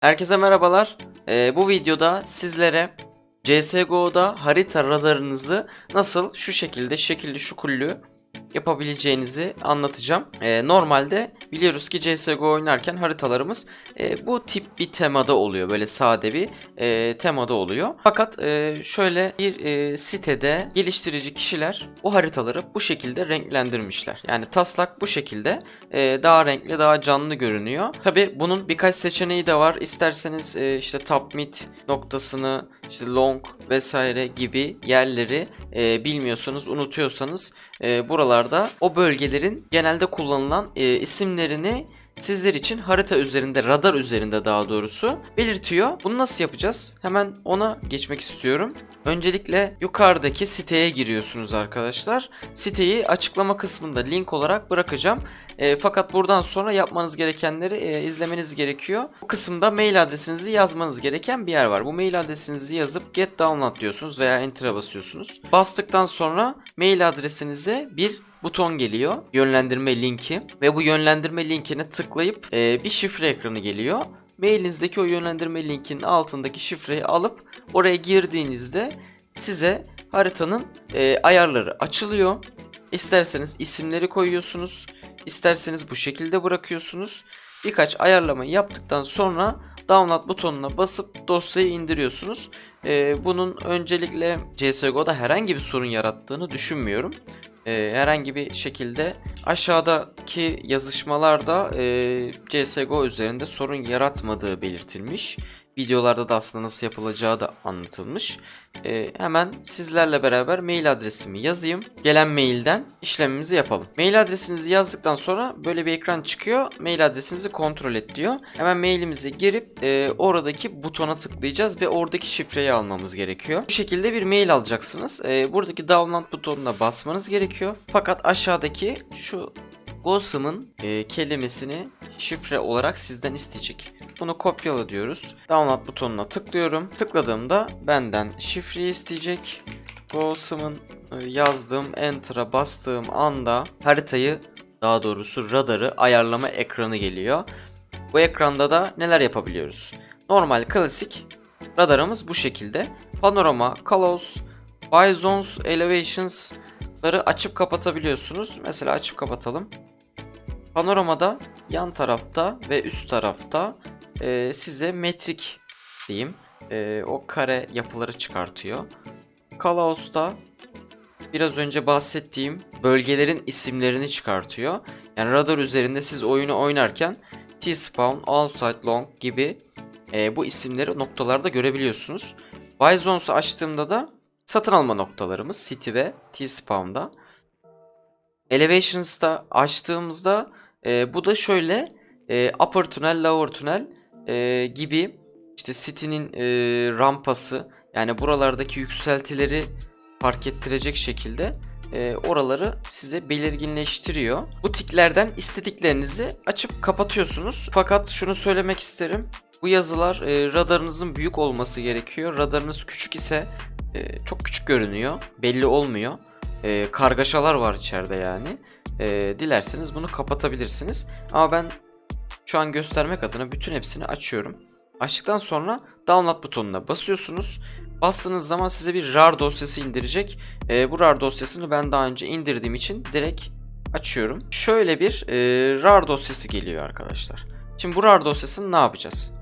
Herkese merhabalar. Ee, bu videoda sizlere CSGO'da harita radarınızı nasıl şu şekilde şekilli şukullu yapabileceğinizi anlatacağım. Ee, normalde biliyoruz ki CSGO oynarken haritalarımız e, bu tip bir temada oluyor. Böyle sade bir e, temada oluyor. Fakat e, şöyle bir e, sitede geliştirici kişiler o haritaları bu şekilde renklendirmişler. Yani taslak bu şekilde e, daha renkli, daha canlı görünüyor. Tabi bunun birkaç seçeneği de var. İsterseniz e, işte top mid noktasını, işte long vesaire gibi yerleri e, bilmiyorsanız, unutuyorsanız e, buralarda o bölgelerin genelde kullanılan e, isimlerini sizler için harita üzerinde, radar üzerinde daha doğrusu belirtiyor. Bunu nasıl yapacağız? Hemen ona geçmek istiyorum. Öncelikle yukarıdaki siteye giriyorsunuz arkadaşlar. Siteyi açıklama kısmında link olarak bırakacağım. E, fakat buradan sonra yapmanız gerekenleri e, izlemeniz gerekiyor. Bu kısımda mail adresinizi yazmanız gereken bir yer var. Bu mail adresinizi yazıp get download diyorsunuz veya enter'a basıyorsunuz. Bastıktan sonra mail adresinize bir buton geliyor. Yönlendirme linki ve bu yönlendirme linkine tıklayıp e, bir şifre ekranı geliyor. Mailinizdeki o yönlendirme linkinin altındaki şifreyi alıp oraya girdiğinizde size haritanın e, ayarları açılıyor. İsterseniz isimleri koyuyorsunuz. isterseniz bu şekilde bırakıyorsunuz. Birkaç ayarlama yaptıktan sonra download butonuna basıp dosyayı indiriyorsunuz. E, bunun öncelikle CSGO'da herhangi bir sorun yarattığını düşünmüyorum e, herhangi bir şekilde aşağıdaki yazışmalarda e, CSGO üzerinde sorun yaratmadığı belirtilmiş. Videolarda da aslında nasıl yapılacağı da anlatılmış. E, hemen sizlerle beraber mail adresimi yazayım. Gelen mailden işlemimizi yapalım. Mail adresinizi yazdıktan sonra böyle bir ekran çıkıyor. Mail adresinizi kontrol et diyor. Hemen mailimize girip e, oradaki butona tıklayacağız ve oradaki şifreyi almamız gerekiyor. Bu şekilde bir mail alacaksınız. E, buradaki download butonuna basmanız gerekiyor. Fakat aşağıdaki şu Gosum'un e, kelimesini şifre olarak sizden isteyecek. Bunu kopyala diyoruz. Download butonuna tıklıyorum. Tıkladığımda benden şifreyi isteyecek. Gosum'un e, yazdığım Enter'a bastığım anda haritayı daha doğrusu radarı ayarlama ekranı geliyor. Bu ekranda da neler yapabiliyoruz? Normal klasik radarımız bu şekilde. Panorama, Kalos, Bizones, Elevations'ları açıp kapatabiliyorsunuz. Mesela açıp kapatalım. Panoramada yan tarafta ve üst tarafta e, size metrik diyeyim e, o kare yapıları çıkartıyor. Kalaos'ta biraz önce bahsettiğim bölgelerin isimlerini çıkartıyor. Yani radar üzerinde siz oyunu oynarken T-Spawn, Outside Long gibi e, bu isimleri noktalarda görebiliyorsunuz. Bizones'u açtığımda da satın alma noktalarımız City ve T-Spawn'da. Elevations'ta açtığımızda e, bu da şöyle e, upper tünel, lower tünel e, gibi işte City'nin e, rampası yani buralardaki yükseltileri fark ettirecek şekilde e, oraları size belirginleştiriyor. Bu tiklerden istediklerinizi açıp kapatıyorsunuz. Fakat şunu söylemek isterim. Bu yazılar e, radarınızın büyük olması gerekiyor. Radarınız küçük ise e, çok küçük görünüyor. Belli olmuyor. E, kargaşalar var içeride yani. E, dilerseniz bunu kapatabilirsiniz. Ama ben şu an göstermek adına bütün hepsini açıyorum. Açtıktan sonra download butonuna basıyorsunuz. Bastığınız zaman size bir RAR dosyası indirecek. E, bu RAR dosyasını ben daha önce indirdiğim için direkt açıyorum. Şöyle bir e, RAR dosyası geliyor arkadaşlar. Şimdi bu RAR dosyasını ne yapacağız?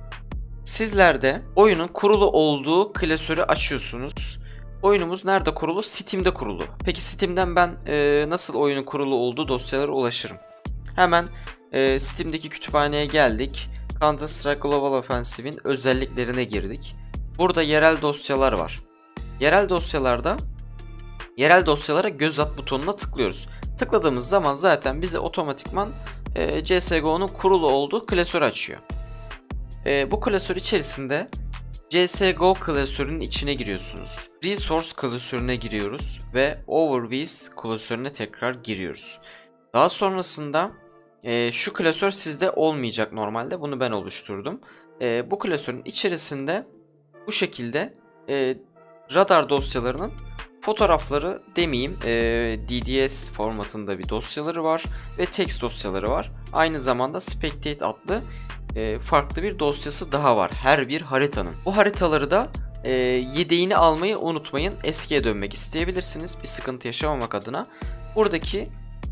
Sizler de oyunun kurulu olduğu klasörü açıyorsunuz. Oyunumuz nerede kurulu? Steam'de kurulu. Peki Steam'den ben e, nasıl oyunun kurulu olduğu dosyalara ulaşırım? Hemen e, Steam'deki kütüphaneye geldik. Counter Strike Global Offensive'in özelliklerine girdik. Burada yerel dosyalar var. Yerel dosyalarda yerel dosyalara göz at butonuna tıklıyoruz. Tıkladığımız zaman zaten bize otomatikman e, CSGO'nun kurulu olduğu klasörü açıyor. E, bu klasör içerisinde CSGO klasörünün içine giriyorsunuz. Resource klasörüne giriyoruz ve Overviews klasörüne tekrar giriyoruz. Daha sonrasında e, şu klasör sizde olmayacak normalde. Bunu ben oluşturdum. E, bu klasörün içerisinde bu şekilde e, radar dosyalarının fotoğrafları demeyeyim e, DDS formatında bir dosyaları var ve text dosyaları var. Aynı zamanda Spectate adlı e, farklı bir dosyası daha var her bir haritanın. Bu haritaları da e, yedeğini almayı unutmayın. Eskiye dönmek isteyebilirsiniz bir sıkıntı yaşamamak adına. Buradaki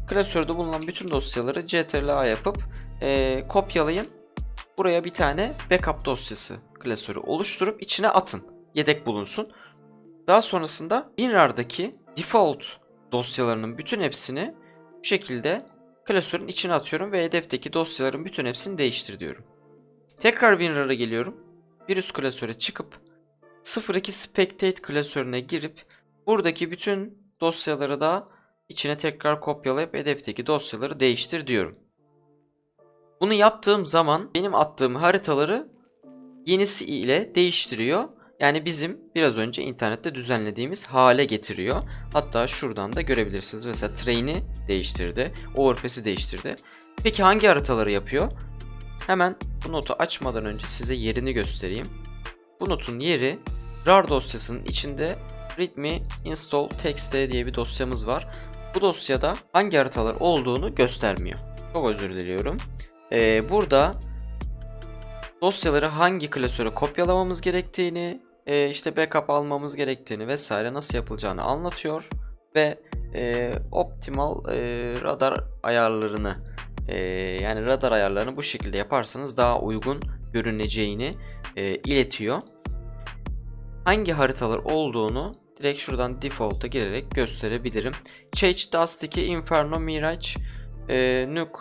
klasörde bulunan bütün dosyaları ctrl-a yapıp e, kopyalayın. Buraya bir tane backup dosyası klasörü oluşturup içine atın. Yedek bulunsun. Daha sonrasında WinRAR'daki default dosyalarının bütün hepsini bu şekilde klasörün içine atıyorum ve hedefteki dosyaların bütün hepsini değiştir diyorum. Tekrar WinRAR'a geliyorum. Bir üst klasöre çıkıp 02 Spectate klasörüne girip buradaki bütün dosyaları da içine tekrar kopyalayıp hedefteki dosyaları değiştir diyorum. Bunu yaptığım zaman benim attığım haritaları yenisi ile değiştiriyor. Yani bizim biraz önce internette düzenlediğimiz hale getiriyor. Hatta şuradan da görebilirsiniz. Mesela train'i değiştirdi. Overpass'i değiştirdi. Peki hangi haritaları yapıyor? Hemen bu notu açmadan önce size yerini göstereyim. Bu notun yeri RAR dosyasının içinde readme install txt diye bir dosyamız var. Bu dosyada hangi haritalar olduğunu göstermiyor. Çok özür diliyorum. Ee, burada dosyaları hangi klasöre kopyalamamız gerektiğini, e, işte backup almamız gerektiğini vesaire nasıl yapılacağını anlatıyor ve e, optimal e, radar ayarlarını e, yani radar ayarlarını bu şekilde yaparsanız daha uygun görüneceğini e, iletiyor. Hangi haritalar olduğunu direkt şuradan default'a girerek gösterebilirim. Change Dust 2, Inferno, Mirage, e, Nuke,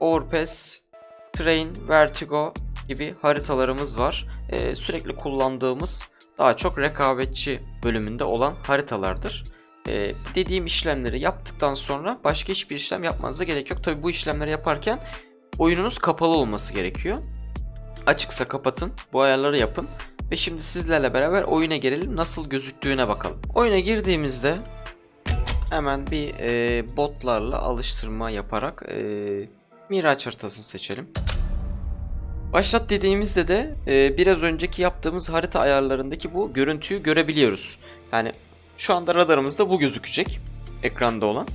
Overpass, Train, Vertigo gibi haritalarımız var. Ee, sürekli kullandığımız daha çok rekabetçi bölümünde olan haritalardır. Ee, dediğim işlemleri yaptıktan sonra başka hiçbir işlem yapmanıza gerek yok. Tabi bu işlemleri yaparken oyununuz kapalı olması gerekiyor. Açıksa kapatın, bu ayarları yapın. Ve şimdi sizlerle beraber oyuna girelim nasıl gözüktüğüne bakalım. Oyuna girdiğimizde hemen bir e, botlarla alıştırma yaparak e, Miraç haritasını seçelim. Başlat dediğimizde de e, biraz önceki yaptığımız harita ayarlarındaki bu görüntüyü görebiliyoruz. Yani şu anda radarımızda bu gözükecek. Ekranda olan.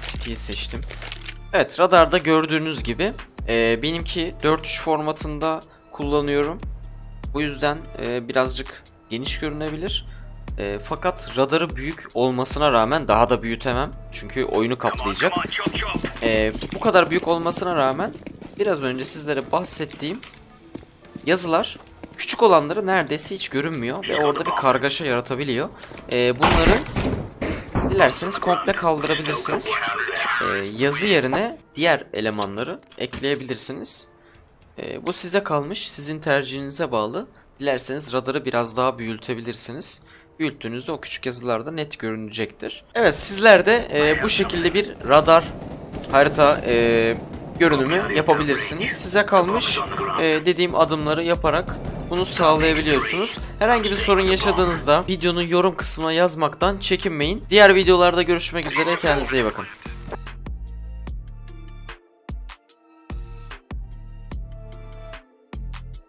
City'yi seçtim. Evet radarda gördüğünüz gibi e, benimki 4.3 formatında kullanıyorum. Bu yüzden e, birazcık geniş görünebilir. E, fakat radarı büyük olmasına rağmen daha da büyütemem. Çünkü oyunu kaplayacak. E, bu kadar büyük olmasına rağmen biraz önce sizlere bahsettiğim yazılar küçük olanları neredeyse hiç görünmüyor ve orada bir kargaşa yaratabiliyor. E, bunları dilerseniz komple kaldırabilirsiniz. E, yazı yerine diğer elemanları ekleyebilirsiniz. E, bu size kalmış, sizin tercihinize bağlı. Dilerseniz radarı biraz daha büyütebilirsiniz büyüttüğünüzde o küçük yazılarda net görünecektir. Evet sizler de e, bu şekilde bir radar harita e, görünümü yapabilirsiniz. Size kalmış e, dediğim adımları yaparak bunu sağlayabiliyorsunuz. Herhangi bir sorun yaşadığınızda videonun yorum kısmına yazmaktan çekinmeyin. Diğer videolarda görüşmek üzere kendinize iyi bakın.